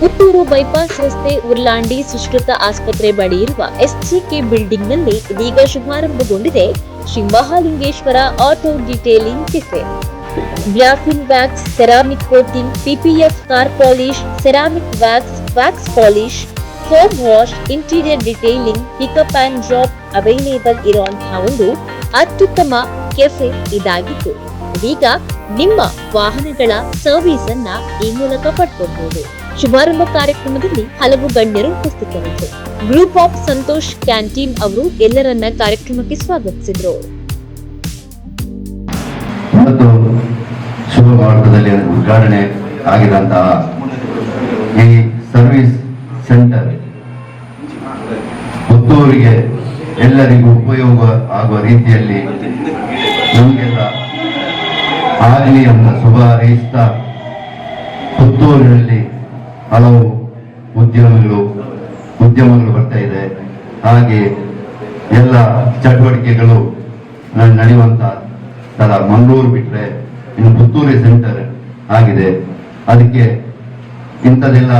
Bengaluru bypass ರಸ್ತೆ ಉರ್ಲಾಂಡಿ ಸುಷ್ಕೃತ ಆಸ್ಪತ್ರೆ ಬಳಿ ಇರುವ ಎಸ್ಜಿಕೆ ಬಿಲ್ಡಿಂಗ್ನಲ್ಲಿ ಇದೀಗ ಶುಭಾರಂಭಗೊಂಡಿದೆ. Shri Mahalingeshwara auto detailing cafe. Graphene wax, ceramic coating PPF car polish, ceramic wax wax polish home wash, interior detailing, pickup and drop, available ಇರುವಂತಹ ಒಂದು ಅತ್ಯುತ್ತಮ ಕೆಫೆ ಇದಾಗಿತ್ತು. ಇದೀಗ ನಿಮ್ಮ ವಾಹನಗಳ ಸರ್ವಿಸ್ ಅನ್ನ ಈ ಮೂಲಕ ಪಡ್ಕೊಬಹುದು ಶುಭಾರಂಭ ಕಾರ್ಯಕ್ರಮದಲ್ಲಿ ಹಲವು ಗಣ್ಯರು ಉಪಸ್ಥಿತರಿದ್ದರು. ಗ್ರೂಪ್ ಆಫ್ ಸಂತೋಷ್ ಕ್ಯಾಂಟೀನ್ ಅವರು ಎಲ್ಲರನ್ನ ಕಾರ್ಯಕ್ರಮಕ್ಕೆ ಸ್ವಾಗತಿಸಿದ್ರು. ಉದ್ಘಾಟನೆ ಆಗಿದಂತಹ ಈ ಸರ್ವಿಸ್ ಸೆಂಟರ್ ಪುತ್ತೂರಿಗೆ ಎಲ್ಲರಿಗೂ ಉಪಯೋಗ ಆಗುವ ರೀತಿಯಲ್ಲಿ ನಮಗೆಲ್ಲ ಆಗಲಿ ಅಂತ ಶುಭ ಹಾರೈಸ್ತಾ ಪುತ್ತೂರಿನಲ್ಲಿ ಹಲವು ಉದ್ಯಮಗಳು ಉದ್ಯಮಗಳು ಬರ್ತಾ ಇದೆ. ಹಾಗೆ ಎಲ್ಲ ಚಟುವಟಿಕೆಗಳು ನಡೆಯುವಂತ ಸ್ಥಳ ಮಂಗಳೂರು ಬಿಟ್ಟರೆ ಇನ್ನು ಪುತ್ತೂರಿ ಸೆಂಟರ್ ಆಗಿದೆ. ಅದಕ್ಕೆ ಇಂಥದೆಲ್ಲ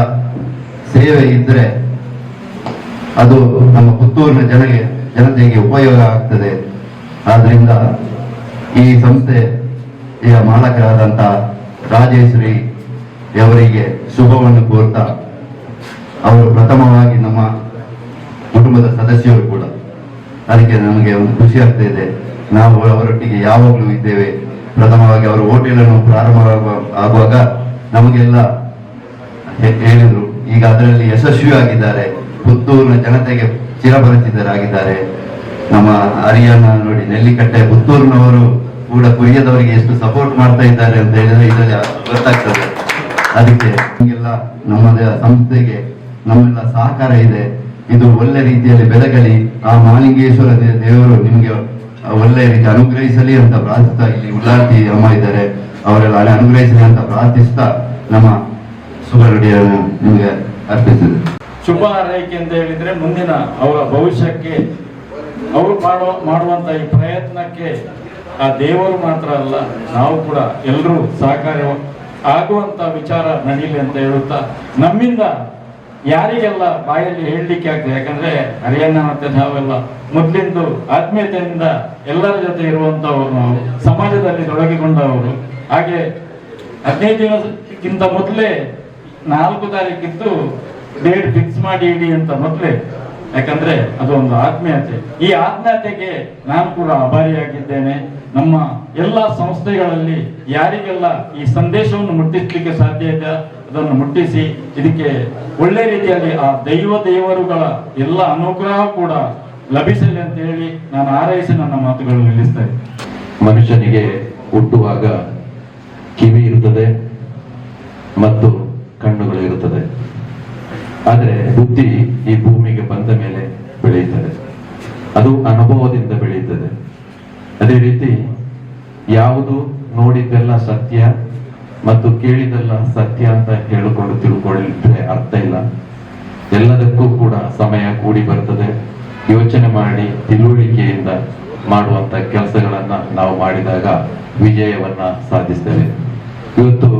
ಸೇವೆ ಇದ್ರೆ ಅದು ನಮ್ಮ ಪುತ್ತೂರಿನ ಜನಗೆ, ಜನತೆಗೆ ಉಪಯೋಗ ಆಗ್ತದೆ. ಆದ್ರಿಂದ ಈ ಸಂಸ್ಥೆಯ ಮಾಲಕರಾದಂಥ ರಾಜೇಶ್ವರಿ ಅವರಿಗೆ ಶುಭವನ್ನು ಕೋರ್ತಾ ಅವರು ಪ್ರಥಮವಾಗಿ ನಮ್ಮ ಕುಟುಂಬದ ಸದಸ್ಯರು ಕೂಡ. ಅದಕ್ಕೆ ನಮಗೆ ಒಂದು ಖುಷಿ ಆಗ್ತಾ ಇದೆ. ನಾವು ಅವರೊಟ್ಟಿಗೆ ಯಾವಾಗಲೂ ಇದ್ದೇವೆ. ಪ್ರಥಮವಾಗಿ ಅವರು ಹೋಟೆಲ್ ಅನ್ನು ಪ್ರಾರಂಭ ಆಗುವಾಗ ನಮಗೆಲ್ಲ ಹೇಳಿದ್ರು. ಈಗ ಅದರಲ್ಲಿ ಯಶಸ್ವಿಯಾಗಿದ್ದಾರೆ. ಪುತ್ತೂರಿನ ಜನತೆಗೆ ಚಿರಪರಿಚಿತರಾಗಿದ್ದಾರೆ. ನಮ್ಮ ಹರಿಯಾಣ ನೋಡಿ, ನೆಲ್ಲಿಕಟ್ಟೆ ಪುತ್ತೂರಿನವರು ಕೂಡ ಕುರಿಯದವರಿಗೆ ಎಷ್ಟು ಸಪೋರ್ಟ್ ಮಾಡ್ತಾ ಇದ್ದಾರೆ ಅಂತ ಹೇಳಿದ್ರೆ ಇದರಲ್ಲಿ ಗೊತ್ತಾಗ್ತದೆ. ಅದಕ್ಕೆ ಹಿಂಗೆಲ್ಲ ನಮ್ಮದೇ ಸಂಸ್ಥೆಗೆ ನಮ್ಮೆಲ್ಲ ಸಹಕಾರ ಇದೆ. ಇದು ಒಳ್ಳೆ ರೀತಿಯಲ್ಲಿ ಬೆಳಗಲಿ ಆ ಮಾಲಿಂಗೇಶ್ವರ ದೇವರು ನಿಮ್ಗೆ ಒಳ್ಳೆ ರೀತಿ ಅನುಗ್ರಹಿಸಲಿ ಅಂತ ಪ್ರಾರ್ಥಿಸ್ತಾ ಇಲ್ಲಿ ಉಲ್ಲಾಟಿ ಅಮ್ಮ ಇದ್ದಾರೆ. ಅವರೆಲ್ಲ ಅನುಗ್ರಹಿಸಲಿ ಅಂತ ಪ್ರಾರ್ಥಿಸ್ತಾ ನಮ್ಮ ಸುಬರುಡಿಯನ್ನು ನಿಮಗೆ ಅರ್ಪಿಸಿದೆ ಶುಭ ಹಾರೈಕೆ ಅಂತ ಹೇಳಿದ್ರೆ ಮುಂದಿನ ಅವರ ಭವಿಷ್ಯಕ್ಕೆ ಅವರು ಮಾಡುವ ಮಾಡುವಂತ ಈ ಪ್ರಯತ್ನಕ್ಕೆ ಆ ದೇವರು ಮಾತ್ರ ಅಲ್ಲ, ನಾವು ಕೂಡ ಎಲ್ಲರೂ ಸಹಕಾರ ಆಗುವಂತ ವಿಚಾರ ನಡೀಲಿ ಅಂತ ಹೇಳುತ್ತಾ ನಮ್ಮಿಂದ ಯಾರಿಗೆಲ್ಲ ಬಾಯಲ್ಲಿ ಹೇಳಲಿಕ್ಕೆ ಆಗ್ತದೆ ಯಾಕಂದ್ರೆ ಹರಿಯಾಣ ಮತ್ತೆ ನಾವೆಲ್ಲ ಮೊದ್ಲಿಂದು ಆತ್ಮೀಯತೆಯಿಂದ ಎಲ್ಲರ ಜೊತೆ ಇರುವಂತವರು ನಾವು ಸಮಾಜದಲ್ಲಿ ತೊಡಗಿಕೊಂಡವರು. ಹಾಗೆ ಹದಿನೈದು ದಿನಕ್ಕಿಂತ ಮೊದಲೇ ನಾಲ್ಕು ತಾರೀಕಿದ್ದು ಡೇಟ್ ಫಿಕ್ಸ್ ಮಾಡಿ ಇಡಿ ಅಂತ ಮೊದಲೇ ಯಾಕಂದ್ರೆ ಅದೊಂದು ಆತ್ಮೀಯತೆ. ಈ ಆತ್ಮೀಯತೆಗೆ ನಾನು ಕೂಡ ಅಭಾರಿಯಾಗಿದ್ದೇನೆ ನಮ್ಮ ಎಲ್ಲ ಸಂಸ್ಥೆಗಳಲ್ಲಿ ಯಾರಿಗೆಲ್ಲ ಈ ಸಂದೇಶವನ್ನು ಮುಟ್ಟಿಸ್ಲಿಕ್ಕೆ ಸಾಧ್ಯ ಇದೆ, ಅದನ್ನು ಮುಟ್ಟಿಸಿ ಇದಕ್ಕೆ ಒಳ್ಳೆ ರೀತಿಯಲ್ಲಿ ಆ ದೈವ ದೇವರುಗಳ ಎಲ್ಲ ಅನುಗ್ರಹ ಕೂಡ ಲಭಿಸಲಿ ಅಂತ ಹೇಳಿ ನಾನು ಆರೈಸಿ ನನ್ನ ಮಾತುಗಳು ನಿಲ್ಲಿಸ್ತೇನೆ ಮನುಷ್ಯನಿಗೆ ಹುಟ್ಟುವಾಗ ಕಿವಿ ಇರುತ್ತದೆ ಮತ್ತು ಕಣ್ಣುಗಳು ಇರುತ್ತದೆ. ಆದರೆ ಬುದ್ಧಿ ಈ ಭೂಮಿಗೆ ಬಂದ ಮೇಲೆ ಬೆಳೆಯುತ್ತದೆ. ಅದು ಅನುಭವದಿಂದ ಬೆಳೆಯುತ್ತದೆ. ಅದೇ ರೀತಿ ಯಾವುದು ನೋಡಿದ್ದೆಲ್ಲ ಸತ್ಯ ಮತ್ತು ಕೇಳಿದೆಲ್ಲ ಸತ್ಯ ಅಂತ ಹೇಳಿಕೊಂಡು ತಿಳ್ಕೊಳ್ಳಿದ್ರೆ ಅರ್ಥ ಇಲ್ಲ. ಎಲ್ಲದಕ್ಕೂ ಕೂಡ ಸಮಯ ಕೂಡಿ ಬರ್ತದೆ. ಯೋಚನೆ ಮಾಡಿ ತಿಳುವಳಿಕೆಯಿಂದ ಮಾಡುವಂತ ಕೆಲಸಗಳನ್ನ ನಾವು ಮಾಡಿದಾಗ ವಿಜಯವನ್ನ ಸಾಧಿಸ್ತೇವೆ. ಇವತ್ತು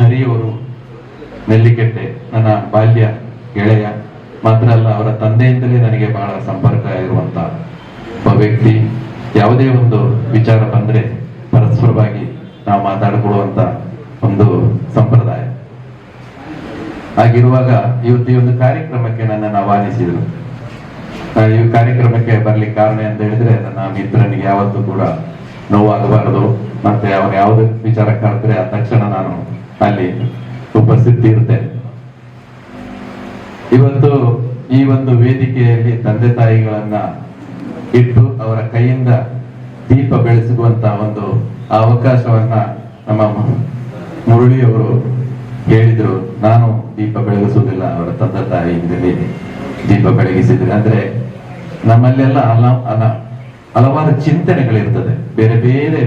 ಹರಿಯವರು ನೆಲ್ಲಿಕೆಟ್ಟೆ, ನನ್ನ ಬಾಲ್ಯ ಗೆಳೆಯ ಮಾತ್ರ ಅಲ್ಲ ಅವರ ತಂದೆಯಿಂದಲೇ ನನಗೆ ಬಹಳ ಸಂಪರ್ಕ ಇರುವಂತ ಒಬ್ಬ ವ್ಯಕ್ತಿ. ಯಾವುದೇ ಒಂದು ವಿಚಾರ ಬಂದ್ರೆ ಪರಸ್ಪರವಾಗಿ ನಾವು ಮಾತಾಡಿಕೊಳ್ಳುವಂತ ಒಂದು ಸಂಪ್ರದಾಯ. ಹಾಗಿರುವಾಗ ಇವತ್ತು ಈ ಒಂದು ಕಾರ್ಯಕ್ರಮಕ್ಕೆ ನನ್ನನ್ನು ಆಹ್ವಾನಿಸಿದ್ರು. ಈ ಕಾರ್ಯಕ್ರಮಕ್ಕೆ ಬರ್ಲಿಕ್ಕೆ ಕಾರಣ ಅಂತ ಹೇಳಿದ್ರೆ, ನನ್ನ ಮಿತ್ರನಿಗೆ ಯಾವತ್ತೂ ಕೂಡ ನೋವಾಗಬಾರದು. ಮತ್ತೆ ಅವನು ಯಾವುದೇ ವಿಚಾರ ಕರೆದ್ರೆ ಆ ತಕ್ಷಣ ನಾನು ಅಲ್ಲಿ ಉಪಸ್ಥಿತಿ ಇರ್ತೇನೆ ಇವತ್ತು ಈ ಒಂದು ವೇದಿಕೆಯಲ್ಲಿ ತಂದೆ ತಾಯಿಗಳನ್ನ ಇಟ್ಟು ಅವರ ಕೈಯಿಂದ ದೀಪ ಬೆಳೆಸುವಂತ ಒಂದು ಅವಕಾಶವನ್ನ ನಮ್ಮ ಮುರಳಿಯವರು ಹೇಳಿದ್ರು. ನಾನು ದೀಪ ಬೆಳಗಿಸುವುದಿಲ್ಲ, ಅವರ ತಂದೆ ತಾಯಿಯಿಂದಲೇ ದೀಪ ಬೆಳಗಿಸಿದ್ರು. ಅಂದ್ರೆ ನಮ್ಮಲ್ಲೆಲ್ಲ ಅಲ ಅಲ, ಹಲವಾರು ಚಿಂತನೆಗಳಿರ್ತದೆ, ಬೇರೆ ಬೇರೆ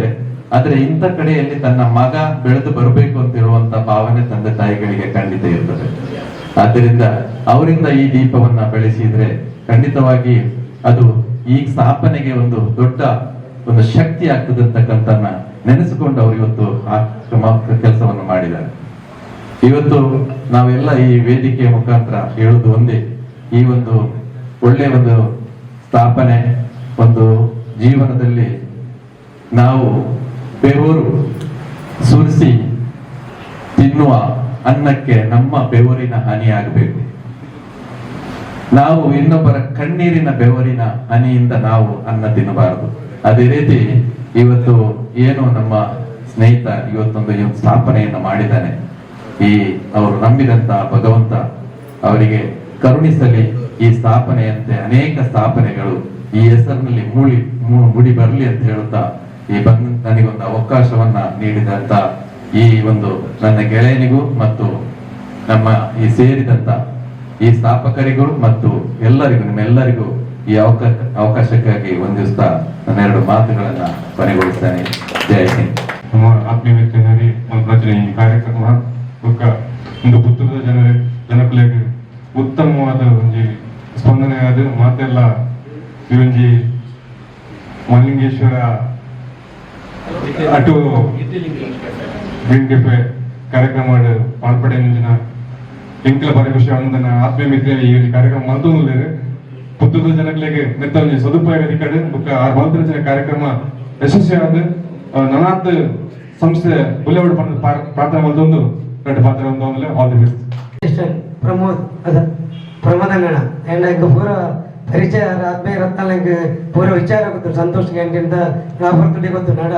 ಆದ್ರೆ ಇಂಥ ಕಡೆಯಲ್ಲಿ ತನ್ನ ಮಗ ಬೆಳೆದು ಬರಬೇಕು ಅಂತಿರುವಂತ ಭಾವನೆ ತಂದೆ ತಾಯಿಗಳಿಗೆ ಖಂಡಿತ ಇರ್ತದೆ. ಆದ್ದರಿಂದ ಅವರಿಂದ ಈ ದೀಪವನ್ನ ಬೆಳೆಸಿದ್ರೆ ಖಂಡಿತವಾಗಿ ಅದು ಈ ಸ್ಥಾಪನೆಗೆ ಒಂದು ದೊಡ್ಡ ಒಂದು ಶಕ್ತಿ ಆಗ್ತದೆ ನೆನೆಸಿಕೊಂಡು ಅವರು ಇವತ್ತು ಆ ಕ್ರಮ, ಕೆಲಸವನ್ನು ಮಾಡಿದ್ದಾರೆ. ಇವತ್ತು ನಾವೆಲ್ಲ ಈ ವೇದಿಕೆಯ ಮುಖಾಂತರ ಹೇಳುವುದು ಒಂದೇ. ಈ ಒಂದು ಒಳ್ಳೆ ಒಂದು ಸ್ಥಾಪನೆ, ಒಂದು ಜೀವನದಲ್ಲಿ ನಾವು ಬೆವರು ಸುರಿಸಿ ತಿನ್ನುವ ಅನ್ನಕ್ಕೆ ನಮ್ಮ ಬೆವರಿನ ಹಾನಿಯಾಗಬೇಕು ನಾವು ಇನ್ನೊಬ್ಬರ ಕಣ್ಣೀರಿನ ಬೆವರಿನ ಹನಿಯಿಂದ ನಾವು ಅನ್ನ ತಿನ್ನಬಾರದು. ಅದೇ ರೀತಿ ಇವತ್ತು ಏನು ನಮ್ಮ ಸ್ನೇಹಿತ ಇವತ್ತೊಂದು ಸ್ಥಾಪನೆಯನ್ನು ಮಾಡಿದ್ದಾನೆ. ಈ ಅವರು ನಂಬಿದಂತ ಭಗವಂತ ಅವರಿಗೆ ಕರುಣಿಸಲಿ ಈ ಸ್ಥಾಪನೆಯಂತೆ ಅನೇಕ ಸ್ಥಾಪನೆಗಳು ಈ ಹೆಸರಿನಲ್ಲಿ ಮೂಳಿ ಮುಡಿ ಬರಲಿ ಅಂತ ಹೇಳುತ್ತಾ ಈ ಬಂದ ನನಗೊಂದು ಅವಕಾಶವನ್ನ ನೀಡಿದಂತ ಈ ಒಂದು ನನ್ನ ಗೆಳೆಯನಿಗೂ ಮತ್ತು ನಮ್ಮ ಈ ಸೇರಿದಂತ ಈ ಸ್ಥಾಪಕರಿಗೂ ಮತ್ತು ಎಲ್ಲರಿಗೂ, ನಿಮ್ಮೆಲ್ಲರಿಗೂ ಈ ಅವಕಾಶ, ಅವಕಾಶಕ್ಕಾಗಿ ಒಂದಿವಸ ನನ್ನ ಎರಡು ಮಾತುಗಳನ್ನ ಕೊನೆಗೊಳಿಸ್ತೇನೆ. ಜಯ ಹಿಂದ್. ನಮ್ಮ ಆತ್ಮೀಯ ಮಿತ್ರರಿ ರಚನೆ ಈ ಕಾರ್ಯಕ್ರಮ ಒಂದು ಪುತ್ತೂರದ ಜನರ ಜನಕುಲೆಗೆ ಉತ್ತಮವಾದ ಒಂಜಿ ಸ್ಪಂದನೆ ಆದ ಮಾತೆಲ್ಲ ಒಂಜಿ ಮಲ್ಲಿಂಗೇಶ್ವರ ಅಟು ಗ್ರೀನ್ ಕೆಫೆ ಕಾರ್ಯಕ್ರಮ ಪಾಲ್ಪಡೆ ಎಂಕಲ ಬಾರಿ ಖುಷಿ ಆನಂದನ ಆತ್ಮೀಯ ಮಿತ್ರ ಈ ಕಾರ್ಯಕ್ರಮ ಮಲ್ತೊಂದುಲ್ಲೆರ್ ಪುತ್ತೂರು ಜನಗಳಿಗೆ ಒಂಜಿ ಸದುಪಾಯ ಕಡೆ ಬುಕ್ಕ ಆರ್ ಮಲ್ತರಚನೆ ಕಾರ್ಯಕ್ರಮ ಆದ ನನಾತ್ ಸಂಸ್ಥೆ ಬುಲೆವಾಡ ಪ್ರಾರ್ಥನೆ ಮಂತೊಂದು ರೆಡ್ ಪಾತ್ರ ಒಂದು ಆಲ್ ದಿ ಬೆಸ್ಟ್ ಪ್ರಮೋದ್, ಅದ ಪ್ರಮೋದಂಗಣ ಅಂಡ್ ಈಗ ಪೂರ ಪರಿಚಯ ಆದ್ಮೇಲೆ ರತ್ನಾಲಂಗ್ ಪೂರ ವಿಚಾರ ಗೊತ್ತು, ಸಂತೋಷ್ ಕ್ಯಾಂಟೀನ್ ಆಪರ್ಚುನಿಟಿ ಗೊತ್ತು, ನಾಡ.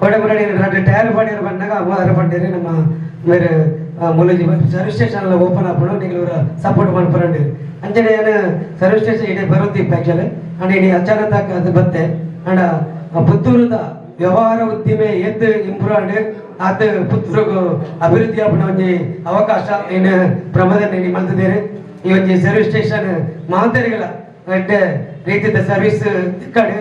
ಬರಡಿ ಎರಡು ಟೈರ್ ಪಾಡಿಯರ್ ಬಂದಾಗ ಮೂವರ ಪಟ್ಟಿರಿ ನಮ್ಮ ಬೇರೆ ಮುಲಜಿ ಸರ್ವಿಸ್ ಸ್ಟೇಷನ್ ಓಪನ್ ಆಪಣ ನೀವು ಸಪೋರ್ಟ್ ಮಾಡ್ಬರಂಡಿ ಅಂಜನೆ ಏನು ಸರ್ವಿಸ್ ಸ್ಟೇಷನ್ ಇಡೀ ಬರುತ್ತಿ ಆಕ್ಚುಲಿ ಅಂಡ್ ಇಡೀ ಅಚಾನಕ್ ಅದು ಬತ್ತೆ. ಅಂಡ್ ಪುತ್ತೂರದ ವ್ಯವಹಾರ ಉದ್ದಿಮೆ ಎದ್ದು ಇಂಪ್ರೂವ್ ಆಗಿ ಆತ ಪುತ್ತೂರು ಅಭಿವೃದ್ಧಿ ಆಪಣ ಒಂಜಿ ಅವಕಾಶ ಏನು ಪ್ರಮದ ನೀಡಿ ಈ ಒಂಜಿ ಸರ್ವಿಸ್ ಸ್ಟೇಷನ್ ಮಾದರಿಗಳ ರೀತಿಯ ಸರ್ವಿಸ್ ಕಡೆ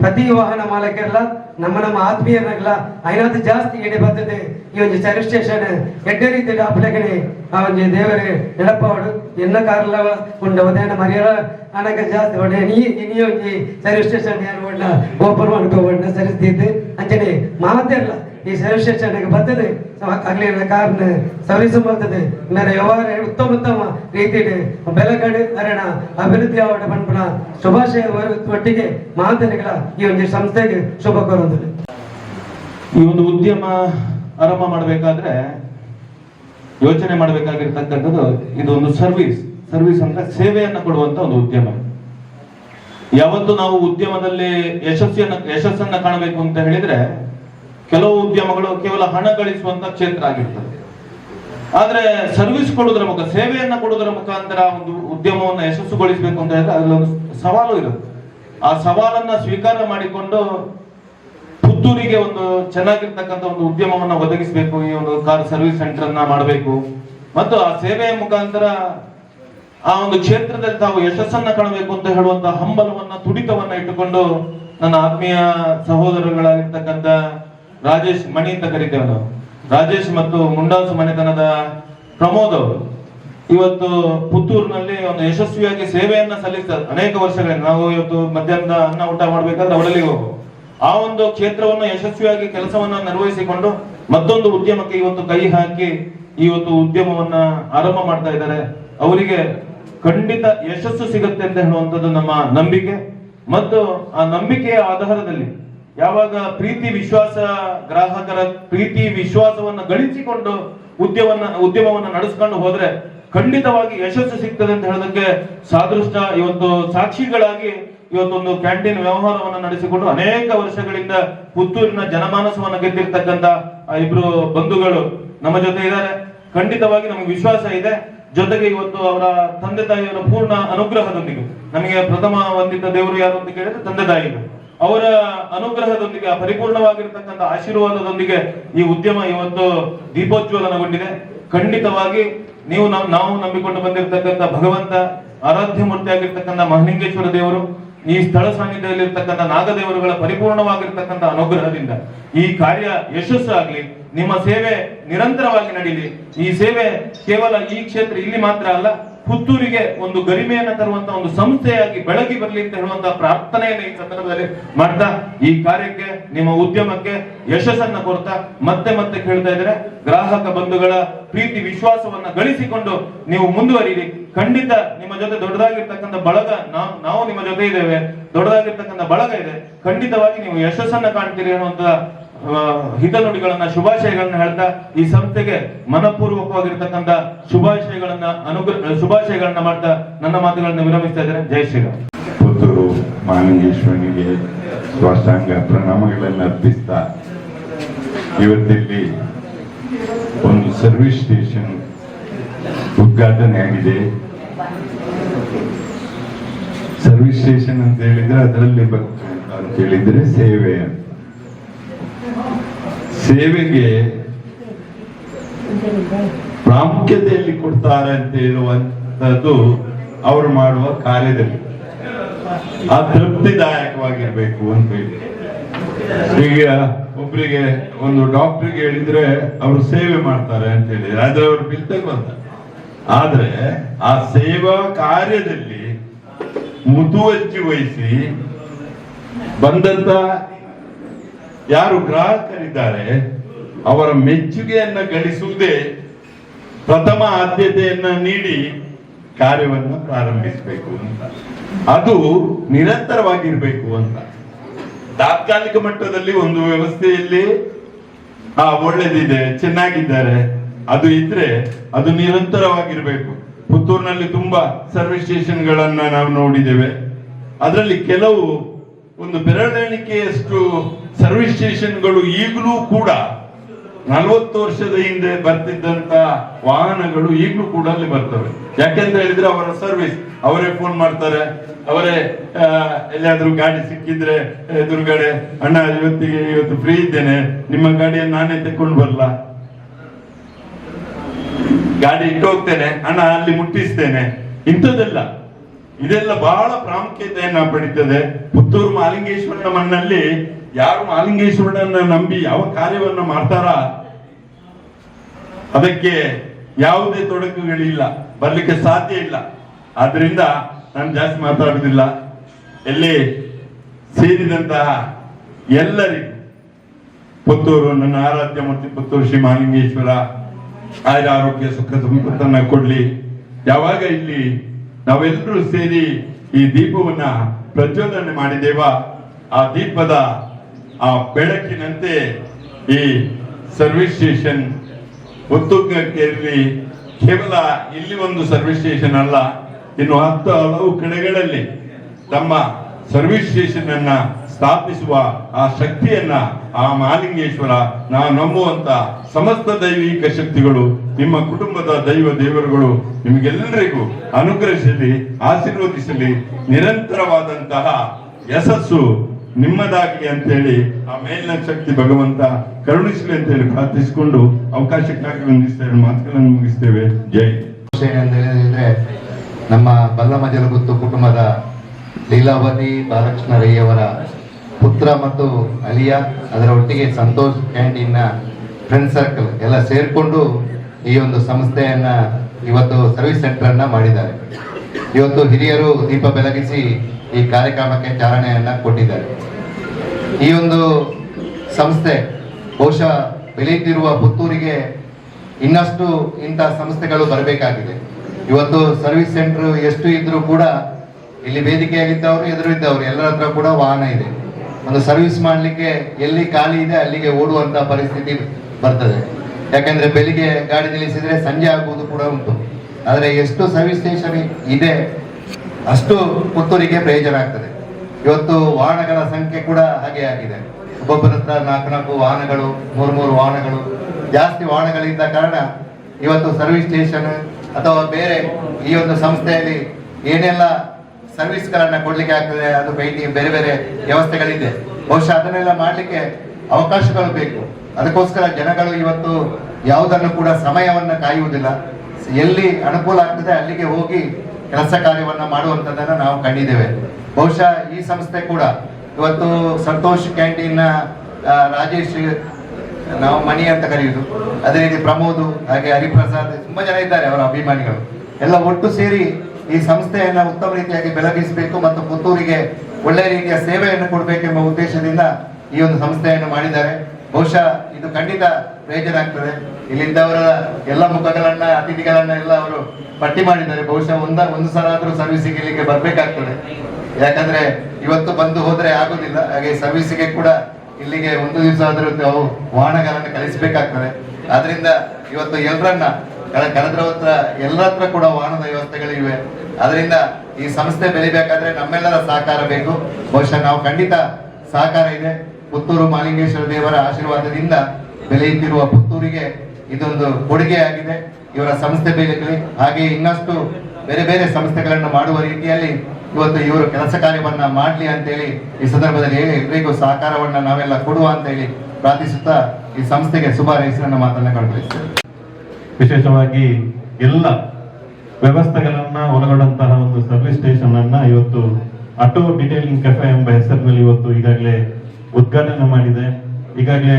ಪ್ರತಿ ವಾಹನ ಮಾಲಕರೆಲ್ಲ ನಮ್ಮ ನಮ್ಮ ಆತ್ಮೀಯರನ್ನೆಲ್ಲ ಐನಾದ ಜಾಸ್ತಿ ಎಡೆ ಬರ್ತದೆ. ಈ ಒಂದು ಸರ್ವಿಸ್ ಸ್ಟೇಷನ್ ಎಡ್ಡೆ ರೀತಿಯಲ್ಲಿ ಅಪ್ಲಕನೆ ಆ ಒಂದು ದೇವರೇ ನೆನಪವಡು ಎನ್ನ ಕಾರಲ್ಲ ಉಂಡ ಉದಯನ ಮರ್ಯಾದ. ಅನಕ ಜಾಸ್ತಿ ಒಡೆ ನೀ ನೀ ಒಂದು ಸರ್ವಿಸ್ ಸ್ಟೇಷನ್ ಯಾರು ಒಳ್ಳ ಓಪನ್ ಮಾಡ್ಕೋಬಣ್ಣ ಸರಿಸ್ತಿದ್ದು. ಅಂಚನೆ ಮಾತೆಲ್ಲ ಈ ಸರ್ವಿಸ್ ಸ್ಟೇಷನ್ ಬರ್ತದೆ. ಆಗ್ಲಿ ಕಾರಣ ಸರ್ವಿಸ್ ಬರ್ತದೆ. ಮೇರೆ ವ್ಯವಹಾರ ಉತ್ತಮ ಉತ್ತಮ ರೀತಿ ಬೆಲಗಡೆ ಅರಣ ಅಭಿವೃದ್ಧಿ ಆವಡ ಪಂಪಣ ಶುಭಾಶಯ ಒಟ್ಟಿಗೆ ಮಾತನೆಗಳ ಈ ಒಂದು ಸಂಸ್ಥೆಗೆ ಶುಭ ಕೋರೋದಿಲ್ಲ ಈ ಒಂದು ಉದ್ಯಮ ಆರಂಭ ಮಾಡಬೇಕಾದ್ರೆ, ಯೋಚನೆ ಮಾಡಬೇಕಾಗಿರ್ತಕ್ಕಂಥದ್ದು ಇದೊಂದು ಸರ್ವಿಸ್. ಸರ್ವಿಸ್ ಅಂದ್ರೆ ಸೇವೆಯನ್ನ ಕೊಡುವಂತ ಒಂದು ಉದ್ಯಮ. ಯಾವತ್ತು ನಾವು ಉದ್ಯಮದಲ್ಲಿ ಯಶಸ್ಸಿಯನ್ನ, ಯಶಸ್ಸನ್ನ ಕಾಣಬೇಕು ಅಂತ ಹೇಳಿದ್ರೆ ಕೆಲವು ಉದ್ಯಮಗಳು ಕೇವಲ ಹಣ ಗಳಿಸುವಂತ ಕ್ಷೇತ್ರ ಆಗಿರ್ತದೆ. ಆದ್ರೆ ಸರ್ವಿಸ್ ಕೊಡುವುದರ ಮುಖ, ಸೇವೆಯನ್ನ ಕೊಡುವುದರ ಮುಖಾಂತರ ಒಂದು ಉದ್ಯಮವನ್ನ ಯಶಸ್ಸುಗೊಳಿಸಬೇಕು ಅಂತ ಹೇಳಿದ್ರೆ ಅದರಲ್ಲಿ ಒಂದು ಸವಾಲು ಇರುತ್ತೆ. ಆ ಸವಾಲನ್ನ ಸ್ವೀಕಾರ ಮಾಡಿಕೊಂಡು ಪುತ್ತೂರಿಗೆ ಒಂದು ಚೆನ್ನಾಗಿರ್ತಕ್ಕಂಥ ಒಂದು ಉದ್ಯಮವನ್ನ ಒದಗಿಸಬೇಕು, ಈ ಒಂದು ಕಾರ್ ಸರ್ವಿಸ್ ಸೆಂಟರ್ ಅನ್ನ ಮಾಡಬೇಕು. ಮತ್ತು ಆ ಸೇವೆಯ ಮುಖಾಂತರ ಆ ಒಂದು ಕ್ಷೇತ್ರದಲ್ಲಿ ತಾವು ಯಶಸ್ಸನ್ನ ಕಾಣಬೇಕು ಅಂತ ಹೇಳುವಂತ ಹಂಬಲವನ್ನ, ತುಡಿತವನ್ನ ಇಟ್ಟುಕೊಂಡು ನನ್ನ ಆತ್ಮೀಯ ಸಹೋದರಗಳಾಗಿರ್ತಕ್ಕಂಥ ರಾಜೇಶ್ ಮಣಿ ಅಂತ ಕರಿತೇವೆ ನಾವು ರಾಜೇಶ್ ಮತ್ತು ಮುಂಡಾಸು ಮನೆತನದ ಪ್ರಮೋದ್ ಅವರು ಇವತ್ತು ಪುತ್ತೂರಿನಲ್ಲಿ ಒಂದು ಯಶಸ್ವಿಯಾಗಿ ಸೇವೆಯನ್ನ ಸಲ್ಲಿಸ್ತಾರೆ. ಅನೇಕ ವರ್ಷಗಳಿಂದ ನಾವು ಇವತ್ತು ಮಧ್ಯಾಹ್ನದ ಅನ್ನ ಊಟ ಮಾಡ್ಬೇಕಾದ್ರೆ ಅವರಲ್ಲಿ ಹೋಗು. ಆ ಒಂದು ಕ್ಷೇತ್ರವನ್ನು ಯಶಸ್ವಿಯಾಗಿ ಕೆಲಸವನ್ನ ನಿರ್ವಹಿಸಿಕೊಂಡು ಮತ್ತೊಂದು ಉದ್ಯಮಕ್ಕೆ ಇವತ್ತು ಕೈ ಹಾಕಿ ಇವತ್ತು ಉದ್ಯಮವನ್ನ ಆರಂಭ ಮಾಡ್ತಾ ಇದ್ದಾರೆ. ಅವರಿಗೆ ಖಂಡಿತ ಯಶಸ್ಸು ಸಿಗುತ್ತೆ ಅಂತ ಹೇಳುವಂಥದ್ದು ನಮ್ಮ ನಂಬಿಕೆ. ಮತ್ತು ಆ ನಂಬಿಕೆಯ ಆಧಾರದಲ್ಲಿ ಯಾವಾಗ ಪ್ರೀತಿ ವಿಶ್ವಾಸ ಗ್ರಾಹಕರ ಪ್ರೀತಿ ವಿಶ್ವಾಸವನ್ನು ಗಳಿಸಿಕೊಂಡು ಉದ್ಯಮವನ್ನ ಉದ್ಯಮವನ್ನ ನಡೆಸ್ಕೊಂಡು ಹೋದ್ರೆ ಖಂಡಿತವಾಗಿ ಯಶಸ್ಸು ಸಿಗ್ತದೆ ಅಂತ ಹೇಳೋದಕ್ಕೆ ಸಾದೃಷ್ಟ ಇವತ್ತು ಸಾಕ್ಷಿಗಳಾಗಿ ಇವತ್ತೊಂದು ಕ್ಯಾಂಟೀನ್ ವ್ಯವಹಾರವನ್ನ ನಡೆಸಿಕೊಂಡು ಅನೇಕ ವರ್ಷಗಳಿಂದ ಪುತ್ತೂರಿನ ಜನಮಾನಸವನ್ನು ಗೆದ್ದಿರ್ತಕ್ಕಂತ ಇಬ್ರು ಬಂಧುಗಳು ನಮ್ಮ ಜೊತೆ ಇದ್ದಾರೆ. ಖಂಡಿತವಾಗಿ ನಮಗೆ ವಿಶ್ವಾಸ ಇದೆ. ಜೊತೆಗೆ ಇವತ್ತು ಅವರ ತಂದೆ ತಾಯಿಯವರ ಪೂರ್ಣ ಅನುಗ್ರಹದೊಂದಿಗೆ ನಮಗೆ ಪ್ರಥಮ ಹೊಂದಿದ್ದ ದೇವರು ಯಾರು ಅಂತ ಕೇಳಿದ್ರೆ ತಂದೆ ತಾಯಿಗಳು. ಅವರ ಅನುಗ್ರಹದೊಂದಿಗೆ, ಪರಿಪೂರ್ಣವಾಗಿರ್ತಕ್ಕಂಥ ಆಶೀರ್ವಾದದೊಂದಿಗೆ ಈ ಉದ್ಯಮ ಇವತ್ತು ದೀಪೋಜ್ವಲನಗೊಂಡಿದೆ. ಖಂಡಿತವಾಗಿ ನೀವು ನಾವು ನಂಬಿಕೊಂಡು ಬಂದಿರತಕ್ಕಂಥ ಭಗವಂತ, ಆರಾಧ್ಯ ಮೂರ್ತಿಯಾಗಿರ್ತಕ್ಕಂಥ ಮಹಲಿಂಗೇಶ್ವರ ದೇವರು, ಈ ಸ್ಥಳ ಸಾನ್ನಿಧ್ಯದಲ್ಲಿರ್ತಕ್ಕಂಥ ನಾಗದೇವರುಗಳ ಪರಿಪೂರ್ಣವಾಗಿರ್ತಕ್ಕಂಥ ಅನುಗ್ರಹದಿಂದ ಈ ಕಾರ್ಯ ಯಶಸ್ಸು ಆಗ್ಲಿ. ನಿಮ್ಮ ಸೇವೆ ನಿರಂತರವಾಗಿ ನಡೀಲಿ. ಈ ಸೇವೆ ಕೇವಲ ಈ ಕ್ಷೇತ್ರ ಇಲ್ಲಿ ಮಾತ್ರ ಅಲ್ಲ, ಪುತ್ತೂರಿಗೆ ಒಂದು ಗರಿಮೆಯನ್ನು ತರುವಂತ ಒಂದು ಸಂಸ್ಥೆಯಾಗಿ ಬೆಳಗಿ ಬರಲಿ ಅಂತ ಹೇಳುವಂತ ಪ್ರಾರ್ಥನೆಯನ್ನು ಈ ಸಂದರ್ಭದಲ್ಲಿ ಮಾಡ್ತಾ, ಈ ಕಾರ್ಯಕ್ಕೆ, ನಿಮ್ಮ ಉದ್ಯಮಕ್ಕೆ ಯಶಸ್ಸನ್ನ ಕೊಡ್ತಾ, ಮತ್ತೆ ಮತ್ತೆ ಕೇಳ್ತಾ ಇದ್ರೆ ಗ್ರಾಹಕ ಬಂಧುಗಳ ಪ್ರೀತಿ, ವಿಶ್ವಾಸವನ್ನ ಗಳಿಸಿಕೊಂಡು ನೀವು ಮುಂದುವರಿಯಿರಿ ಖಂಡಿತ ನಿಮ್ಮ ಜೊತೆ ದೊಡ್ಡದಾಗಿರ್ತಕ್ಕಂಥ ಬಳಗ ನಾವು ನಾವು ನಿಮ್ಮ ಜೊತೆ ಇದ್ದೇವೆ. ದೊಡ್ಡದಾಗಿರ್ತಕ್ಕಂಥ ಬಳಗ ಇದೆ. ಖಂಡಿತವಾಗಿ ನೀವು ಯಶಸ್ಸನ್ನ ಕಾಣ್ತೀರಿ ಅನ್ನುವಂತ ಹಿತನುಡಿಗಳನ್ನ, ಶುಭಾಶಯಗಳನ್ನ ಹೇಳ್ತಾ ಈ ಸಂಸ್ಥೆಗೆ ಮನಪೂರ್ವಕವಾಗಿರ್ತಕ್ಕಂಥ ಶುಭಾಶಯಗಳನ್ನ ಅನುಗ್ರಹ ಶುಭಾಶಯಗಳನ್ನ ಮಾಡ್ತಾ ನನ್ನ ಮಾತುಗಳನ್ನ ವಿರಮಿಸ್ತಾ ಇದ್ದಾರೆ. ಜಯ ಶ್ರೀರಾಮ್. ಪುತ್ತೂರು ಮಾಲಿಂಗೇಶ್ವರನಿಗೆ ಸ್ವಾಷ್ಟಾಂಗ ಪ್ರಣಾಮಗಳನ್ನು ಅರ್ಪಿಸ್ತಾ ಇವತ್ತಿಲ್ಲಿ ಒಂದು ಸರ್ವಿಸ್ ಸ್ಟೇಷನ್ ಉದ್ಘಾಟನೆ ಆಗಿದೆ. ಸರ್ವಿಸ್ ಸ್ಟೇಷನ್ ಅಂತ ಹೇಳಿದ್ರೆ ಅದರಲ್ಲಿ ಬರ್ತದೆ ಅಂತ ಹೇಳಿದ್ರೆ ಸೇವೆ ಅಂತ. ಸೇವೆಗೆ ಪ್ರಾಮುಖ್ಯತೆಯಲ್ಲಿ ಕೊಡ್ತಾರೆ ಅಂತ ಹೇಳುವಂತದ್ದು ಅವರು ಮಾಡುವ ಕಾರ್ಯದಲ್ಲಿ. ಆ ತೃಪ್ತಿದಾಯಕವಾಗಿರ್ಬೇಕು ಅಂತ ಹೇಳಿ. ಈಗ ಒಬ್ರಿಗೆ ಒಂದು ಡಾಕ್ಟರ್ಗೆ ಹೇಳಿದ್ರೆ ಅವರು ಸೇವೆ ಮಾಡ್ತಾರೆ ಅಂತ ಹೇಳಿ. ಆದ್ರೆ ಅವರು ಬಿಲ್ ತಗೊಂತ ಆದ್ರೆ ಆ ಸೇವಾ ಕಾರ್ಯದಲ್ಲಿ ಮುತುವಜ್ಜಿ ವಹಿಸಿ ಬಂದಂತ ಯಾರು ಗ್ರಾಹಕರಿದ್ದಾರೆ, ಅವರ ಮೆಚ್ಚುಗೆಯನ್ನ ಗಳಿಸುವುದೇ ಪ್ರಥಮ ಆದ್ಯತೆಯನ್ನ ನೀಡಿ ಕಾರ್ಯವನ್ನು ಪ್ರಾರಂಭಿಸಬೇಕು ಅಂತ. ಅದು ನಿರಂತರವಾಗಿರ್ಬೇಕು ಅಂತ. ತಾತ್ಕಾಲಿಕ ಮಟ್ಟದಲ್ಲಿ ಒಂದು ವ್ಯವಸ್ಥೆಯಲ್ಲಿ, ಆ, ಒಳ್ಳೇದಿದೆ, ಚೆನ್ನಾಗಿದ್ದಾರೆ, ಅದು ಇದ್ರೆ ಅದು ನಿರಂತರವಾಗಿರ್ಬೇಕು. ಪುತ್ತೂರಿನಲ್ಲಿ ತುಂಬಾ ಸರ್ವಿಸ್ ಸ್ಟೇಷನ್ಗಳನ್ನ ನಾವು ನೋಡಿದ್ದೇವೆ. ಅದರಲ್ಲಿ ಕೆಲವು ಒಂದು ಬೆರಳೆಣಿಕೆಯಷ್ಟು ಸರ್ವಿಸ್ ಸ್ಟೇಷನ್ಗಳು ಈಗಲೂ ಕೂಡ ನಲವತ್ತು ವರ್ಷದ ಹಿಂದೆ ಬರ್ತಿದ್ದಂತ ವಾಹನಗಳು ಈಗಲೂ ಕೂಡ ಅಲ್ಲಿ ಬರ್ತವೆ. ಯಾಕೆಂತ ಹೇಳಿದ್ರೆ ಅವರ ಸರ್ವಿಸ್, ಅವರೇ ಫೋನ್ ಮಾಡ್ತಾರೆ, ಅವರೇ ಎಲ್ಲಾದ್ರೂ ಗಾಡಿ ಸಿಕ್ಕಿದ್ರೆ ಎದುರುಗಡೆ ಅಣ್ಣ, ಇವತ್ತಿಗೆ ಇವತ್ತು ಫ್ರೀ ಇದ್ದೇನೆ, ನಿಮ್ಮ ಗಾಡಿಯನ್ನು ನಾನೇ ತಕೊಂಡು ಬರಲ್ಲ ಗಾಡಿ ಇಟ್ಟು ಹೋಗ್ತೇನೆ, ಅಣ್ಣ, ಅಲ್ಲಿ ಮುಟ್ಟಿಸ್ತೇನೆ. ಇಂಥದ್ದೆಲ್ಲ. ಇದೆಲ್ಲ ಬಹಳ ಪ್ರಾಮುಖ್ಯತೆಯನ್ನ ಪಡೀತದೆ. ಪುತ್ತೂರು ಮಾಲಿಂಗೇಶ್ವರನ ಮಣ್ಣಲ್ಲಿ ಯಾರು ಮಾಲಿಂಗೇಶ್ವರನ ನಂಬಿ ಯಾವ ಕಾರ್ಯವನ್ನ ಮಾಡ್ತಾರ? ಅದಕ್ಕೆ ಯಾವುದೇ ತೊಡಕುಗಳಿಲ್ಲ. ಬರ್ಲಿಕ್ಕೆ ಸಾಧ್ಯ ಇಲ್ಲ. ಆದ್ರಿಂದ ನಾನು ಜಾಸ್ತಿ ಮಾತಾಡುದಿಲ್ಲ ಎಲ್ಲಿ ಸೇರಿದಂತಹ ಎಲ್ಲರಿಗೂ ಪುತ್ತೂರು ನನ್ನ ಆರಾಧ್ಯ ಮೂರ್ತಿ ಪುತ್ತೂರು ಶ್ರೀ ಮಾಲಿಂಗೇಶ್ವರ, ಆಯುರ ಆರೋಗ್ಯ ಸುಖ ಸಂಪತ್ತನ್ನ ಕೊಡ್ಲಿ. ಯಾವಾಗ ಇಲ್ಲಿ ನಾವೆಲ್ಲರೂ ಸೇರಿ ಈ ದೀಪವನ್ನ ಪ್ರಜ್ವಲನೆ ಮಾಡಿದೇವ ಆ ದೀಪದ ಆ ಬೆಳಕಿನಂತೆ ಈ ಸರ್ವಿಸ್ ಸ್ಟೇಷನ್ ಇರಲಿ. ಕೇವಲ ಇಲ್ಲಿ ಒಂದು ಸರ್ವಿಸ್ ಸ್ಟೇಷನ್ ಅಲ್ಲ, ಇನ್ನು ಹತ್ತು ಹಲವು ಕಡೆಗಳಲ್ಲಿ ತಮ್ಮ ಸರ್ವಿಸ್ ಸ್ಟೇಷನ್ ಅನ್ನ ಸ್ಥಾಪಿಸುವ ಆ ಶಕ್ತಿಯನ್ನ ಆ ಮಾಲಿಂಗೇಶ್ವರ ನಾವು ನಂಬುವಂತ ಸಮಸ್ತ ದೈವಿಕ ಶಕ್ತಿಗಳು ನಿಮ್ಮ ಕುಟುಂಬದ ದೈವ ದೇವರುಗಳು ನಿಮಗೆಲ್ಲರಿಗೂ ಅನುಗ್ರಹಿಸಲಿ, ಆಶೀರ್ವದಿಸಲಿ, ನಿರಂತರವಾದಂತಹ ಯಶಸ್ಸು ನಿಮ್ಮದಾಗಲಿ ಅಂತೇಳಿ ಆ ಮೇಲಿನ ಶಕ್ತಿ ಭಗವಂತ ಕರುಣಿಸಲಿ ಅಂತ ಹೇಳಿ ಪ್ರಾರ್ಥಿಸಿಕೊಂಡು ಅವಕಾಶಕ್ಕಾಗಿ ವಂದಿಸ್ತೇವೆ ಮಾತುಗಳನ್ನು ಮುಗಿಸ್ತೇವೆ. ಜೈ ಹೇಳಿದ್ರೆ ನಮ್ಮ ಬಲ್ಲಮ ಜಲಗುತ್ತು ಕುಟುಂಬದ ಲೀಲಾವತಿ ಬಾಲಕೃಷ್ಣ ರೈಯವರ ಪುತ್ರ ಮತ್ತು ಅಲಿಯ ಅದರ ಒಟ್ಟಿಗೆ ಸಂತೋಷ್ ಕ್ಯಾಂಟೀನ್ನ ಫ್ರೆಂಡ್ ಸರ್ಕಲ್ ಎಲ್ಲ ಸೇರಿಕೊಂಡು ಈ ಒಂದು ಸಂಸ್ಥೆಯನ್ನ ಇವತ್ತು ಸರ್ವಿಸ್ ಸೆಂಟರ್ ಅನ್ನ ಮಾಡಿದ್ದಾರೆ. ಇವತ್ತು ಹಿರಿಯರು ದೀಪ ಬೆಳಗಿಸಿ ಈ ಕಾರ್ಯಕ್ರಮಕ್ಕೆ ಚಾಲನೆಯನ್ನ ಕೊಟ್ಟಿದ್ದಾರೆ. ಈ ಒಂದು ಸಂಸ್ಥೆ ಬಹುಶಃ ಬೆಳೆಯುತ್ತಿರುವ ಪುತ್ತೂರಿಗೆ ಇನ್ನಷ್ಟು ಇಂಥ ಸಂಸ್ಥೆಗಳು ಬರಬೇಕಾಗಿದೆ. ಇವತ್ತು ಸರ್ವಿಸ್ ಸೆಂಟರ್ ಎಷ್ಟು ಇದ್ರೂ ಕೂಡ ಇಲ್ಲಿ ವೇದಿಕೆಯಾಗಿದ್ದವರು ಎದುರು ಇದ್ದವರು ಎಲ್ಲರ ಹತ್ರ ಕೂಡ ವಾಹನ ಇದೆ. ಒಂದು ಸರ್ವಿಸ್ ಮಾಡಲಿಕ್ಕೆ ಎಲ್ಲಿ ಖಾಲಿ ಇದೆ ಅಲ್ಲಿಗೆ ಓಡುವಂತ ಪರಿಸ್ಥಿತಿ ಬರ್ತದೆ. ಯಾಕಂದ್ರೆ ಬೆಳಿಗ್ಗೆ ಗಾಡಿ ನಿಲ್ಲಿಸಿದ್ರೆ ಸಂಜೆ ಆಗುವುದು ಕೂಡ ಉಂಟು. ಆದರೆ ಎಷ್ಟು ಸರ್ವಿಸ್ ಸ್ಟೇಷನ್ ಇದೆ, ಅಷ್ಟು ಪುತ್ತೂರಿಗೆ ಪ್ರಯೋಜನ ಆಗ್ತದೆ. ಇವತ್ತು ವಾಹನಗಳ ಸಂಖ್ಯೆ ಕೂಡ ಹಾಗೆ ಆಗಿದೆ. ಒಬ್ಬೊಬ್ಬರ ಹತ್ರ ನಾಲ್ಕು ನಾಲ್ಕು ವಾಹನಗಳು, ಮೂರು ಮೂರು ವಾಹನಗಳು, ಜಾಸ್ತಿ ವಾಹನಗಳಿದ್ದ ಕಾರಣ ಇವತ್ತು ಸರ್ವಿಸ್ ಸ್ಟೇಷನ್ ಅಥವಾ ಬೇರೆ ಈ ಒಂದು ಸಂಸ್ಥೆಯಲ್ಲಿ ಏನೆಲ್ಲ ಸರ್ವಿಸ್ಗಳನ್ನ ಕೊಡ್ಲಿಕ್ಕೆ ಆಗ್ತದೆ ಅದು ಬೇರೆ ಬೇರೆ ವ್ಯವಸ್ಥೆಗಳಿದೆ. ಬಹುಶಃ ಅದನ್ನೆಲ್ಲ ಮಾಡ್ಲಿಕ್ಕೆ ಅವಕಾಶಗಳು ಬೇಕು ಅದಕ್ಕೋಸ್ಕರ ಜನಗಳು ಇವತ್ತು ಯಾವುದನ್ನು ಕೂಡ ಸಮಯವನ್ನು ಕಾಯುವುದಿಲ್ಲ. ಎಲ್ಲಿ ಅನುಕೂಲ ಆಗ್ತದೆ ಅಲ್ಲಿಗೆ ಹೋಗಿ ಕೆಲಸ ಕಾರ್ಯವನ್ನು ಮಾಡುವಂಥದ್ದನ್ನು ನಾವು ಕಂಡಿದ್ದೇವೆ. ಬಹುಶಃ ಈ ಸಂಸ್ಥೆ ಕೂಡ ಇವತ್ತು ಸಂತೋಷ್ ಕ್ಯಾಂಟೀನ್ನ ರಾಜೇಶ್, ನಾವು ಮಣಿ ಅಂತ ಕರೆಯುವುದು ಅದೇ ರೀತಿ ಪ್ರಮೋದ್, ಹಾಗೆ ಹರಿಪ್ರಸಾದ್, ತುಂಬಾ ಜನ ಇದ್ದಾರೆ ಅವರ ಅಭಿಮಾನಿಗಳು. ಎಲ್ಲ ಒಟ್ಟು ಸೇರಿ ಈ ಸಂಸ್ಥೆಯನ್ನು ಉತ್ತಮ ರೀತಿಯಾಗಿ ಬೆಳಗಿಸಬೇಕು ಮತ್ತು ಪುತ್ತೂರಿಗೆ ಒಳ್ಳೆಯ ರೀತಿಯ ಸೇವೆಯನ್ನು ಕೊಡಬೇಕೆಂಬ ಉದ್ದೇಶದಿಂದ ಈ ಒಂದು ಸಂಸ್ಥೆಯನ್ನು ಮಾಡಿದ್ದಾರೆ. ಬಹುಶಃ ಇದು ಖಂಡಿತ ಪ್ರಯೋಜನ ಆಗ್ತದೆ ಇಲ್ಲಿದ್ದವರ ಎಲ್ಲ ಮುಖಗಳನ್ನ, ಅತಿಥಿಗಳನ್ನ ಎಲ್ಲ ಅವರು ಪಟ್ಟಿ ಮಾಡಿದ್ದಾರೆ. ಬಹುಶಃ ಒಂದ, ಒಂದು ಸಲ ಆದರೂ ಸರ್ವಿಸಿಗೆ ಇಲ್ಲಿಗೆ ಬರ್ಬೇಕಾಗ್ತದೆ. ಯಾಕಂದ್ರೆ ಇವತ್ತು ಬಂದು ಹೋದ್ರೆ ಆಗುದಿಲ್ಲ. ಹಾಗೆ ಸರ್ವಿಸಿಗೆ ಕೂಡ ಇಲ್ಲಿಗೆ ಒಂದು ದಿವಸ ಆದ್ರೂ ನಾವು ವಾಹನಗಳನ್ನು ಕಳಿಸಬೇಕಾಗ್ತದೆ. ಆದ್ರಿಂದ ಇವತ್ತು ಎಲ್ಲರನ್ನ ಕಳೆ- ಕಳೆದ್ರ ಹತ್ರ ಎಲ್ಲರ ಹತ್ರ ಕೂಡ ವಾಹನದ ವ್ಯವಸ್ಥೆಗಳಿವೆ. ಅದರಿಂದ ಈ ಸಂಸ್ಥೆ ಬೆಳಿಬೇಕಾದ್ರೆ ನಮ್ಮೆಲ್ಲರ ಸಹಕಾರ ಬೇಕು. ಬಹುಶಃ ನಾವು ಖಂಡಿತ ಸಹಕಾರ ಇದೆ. ಪುತ್ತೂರು ಮಾಲಿಂಗೇಶ್ವರ ದೇವರ ಆಶೀರ್ವಾದದಿಂದ ಬೆಳೆಯುತ್ತಿರುವ ಪುತ್ತೂರಿಗೆ ಇದೊಂದು ಕೊಡುಗೆ ಆಗಿದೆ ಇವರ ಸಂಸ್ಥೆ ಬೆಳೆಯಲಿ ಹಾಗೆ ಇನ್ನಷ್ಟು ಬೇರೆ ಬೇರೆ ಸಂಸ್ಥೆಗಳನ್ನು ಮಾಡುವ ರೀತಿಯಲ್ಲಿ ಇವತ್ತು ಇವರು ಕೆಲಸ ಕಾರ್ಯವನ್ನ ಮಾಡಲಿ ಅಂತೇಳಿ ಈ ಸಂದರ್ಭದಲ್ಲಿ ಹೇಳಿ ಎಲ್ರಿಗೂ ಸಹಕಾರವನ್ನ ನಾವೆಲ್ಲ ಕೊಡುವ ಅಂತ ಹೇಳಿ ಪ್ರಾರ್ಥಿಸುತ್ತಾ ಈ ಸಂಸ್ಥೆಗೆ ಶುಭ ಹಾರೈಸಿ ನನ್ನ ಮಾತನ್ನ ವಿಶೇಷವಾಗಿ ಎಲ್ಲ ವ್ಯವಸ್ಥೆಗಳನ್ನ ಒಳಗೊಂಡಂತಹ ಒಂದು ಸರ್ವಿಸ್ ಸ್ಟೇಷನ್ ಅನ್ನ ಇವತ್ತು ಆಟೋ ಡಿಟೇಲಿಂಗ್ ಕೆಫೆ ಎಂಬ ಹೆಸರಿನಲ್ಲಿ ಇವತ್ತು ಈಗಾಗಲೇ ಉದ್ಘಾಟನೆ ಮಾಡಿದೆ. ಈಗಾಗಲೇ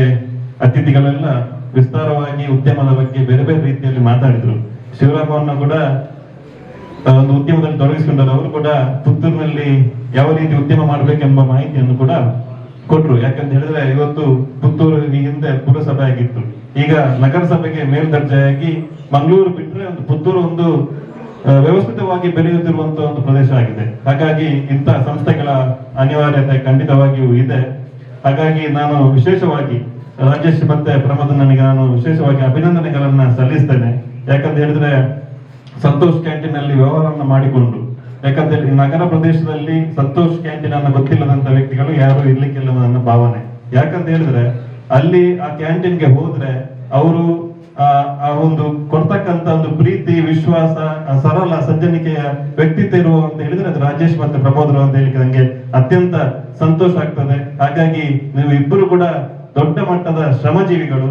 ಅತಿಥಿಗಳೆಲ್ಲ ವಿಸ್ತಾರವಾಗಿ ಉದ್ಯಮದ ಬಗ್ಗೆ ಬೇರೆ ಬೇರೆ ರೀತಿಯಲ್ಲಿ ಮಾತಾಡಿದ್ರು. ಶಿವರಾಮವನ್ನು ಕೂಡ ಒಂದು ಉದ್ಯಮದಲ್ಲಿ ತೊಡಗಿಸಿಕೊಂಡರು ಅವರು ಕೂಡ ಪುತ್ತೂರಿನಲ್ಲಿ ಯಾವ ರೀತಿ ಉದ್ಯಮ ಮಾಡಬೇಕೆಂಬ ಮಾಹಿತಿಯನ್ನು ಕೂಡ ಕೊಟ್ರು. ಯಾಕಂತ ಹೇಳಿದ್ರೆ ಇವತ್ತು ಪುತ್ತೂರು ಈ ಹಿಂದೆ ಪುರಸಭೆ ಆಗಿತ್ತು. ಈಗ ನಗರಸಭೆಗೆ ಮೇಲ್ದರ್ಜೆಯಾಗಿ ಮಂಗಳೂರು ಬಿಟ್ಟರೆ ಒಂದು ಪುತ್ತೂರು ಒಂದು ವ್ಯವಸ್ಥಿತವಾಗಿ ಬೆಳೆಯುತ್ತಿರುವಂತಹ ಒಂದು ಪ್ರದೇಶ ಆಗಿದೆ. ಹಾಗಾಗಿ ಇಂತಹ ಸಂಸ್ಥೆಗಳ ಅನಿವಾರ್ಯತೆ ಖಂಡಿತವಾಗಿಯೂ ಇದೆ. ಹಾಗಾಗಿ ನಾನು ವಿಶೇಷವಾಗಿ ರಾಜೇಶ್ ಮತ್ತೆ ಪ್ರಮೋದ್ ನನಗೆ ನಾನು ವಿಶೇಷವಾಗಿ ಅಭಿನಂದನೆಗಳನ್ನ ಸಲ್ಲಿಸ್ತೇನೆ. ಯಾಕಂತ ಹೇಳಿದ್ರೆ ಸಂತೋಷ್ ಕ್ಯಾಂಟೀನ್ ಅಲ್ಲಿ ವ್ಯವಹಾರವನ್ನು ಮಾಡಿಕೊಂಡು, ಯಾಕಂತ ಹೇಳಿ ನಗರ ಪ್ರದೇಶದಲ್ಲಿ ಸಂತೋಷ್ ಕ್ಯಾಂಟೀನ್ ಅನ್ನ ಗೊತ್ತಿಲ್ಲದಂತ ವ್ಯಕ್ತಿಗಳು ಯಾರು ಇರ್ಲಿಕ್ಕಿಲ್ಲ ನನ್ನ ಭಾವನೆ. ಯಾಕಂತ ಹೇಳಿದ್ರೆ ಅಲ್ಲಿ ಆ ಕ್ಯಾಂಟೀನ್ಗೆ ಹೋದ್ರೆ ಅವರು ಆ ಒಂದು ಪ್ರೀತಿ, ವಿಶ್ವಾಸ ಸರಳ ಸಜ್ಜನಿಕೆಯ ವ್ಯಕ್ತಿತ್ವ ಇರುವ ಅಂತ ಹೇಳಿದ್ರೆ ಅದು ರಾಜೇಶ್ ಮತ್ತೆ ಪ್ರಮೋದ್ ರಾವ್ ಅಂತ ಹೇಳಿ ನಂಗೆ ಅತ್ಯಂತ ಸಂತೋಷ ಆಗ್ತದೆ ಹಾಗಾಗಿ ನೀವು ಇಬ್ಬರು ಕೂಡ ದೊಡ್ಡ ಮಟ್ಟದ ಶ್ರಮಜೀವಿಗಳು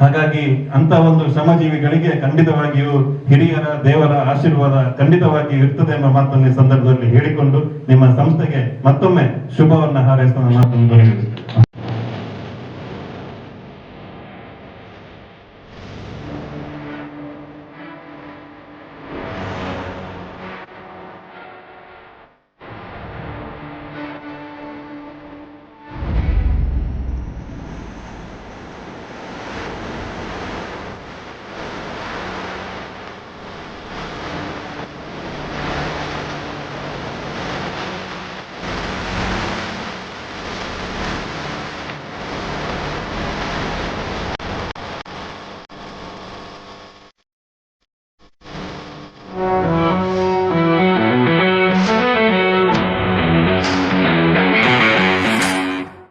ಹಾಗಾಗಿ ಅಂತ ಒಂದು ಶ್ರಮಜೀವಿಗಳಿಗೆ ಖಂಡಿತವಾಗಿಯೂ ಹಿರಿಯರ, ದೇವರ ಆಶೀರ್ವಾದ ಖಂಡಿತವಾಗಿಯೂ ಇರ್ತದೆ ಎಂಬ ಮಾತನ್ನು ಸಂದರ್ಭದಲ್ಲಿ ಹೇಳಿಕೊಂಡು ನಿಮ್ಮ ಸಂಸ್ಥೆಗೆ ಮತ್ತೊಮ್ಮೆ ಶುಭವನ್ನ ಹಾರೈಸುವ ಮಾತನ್ನು.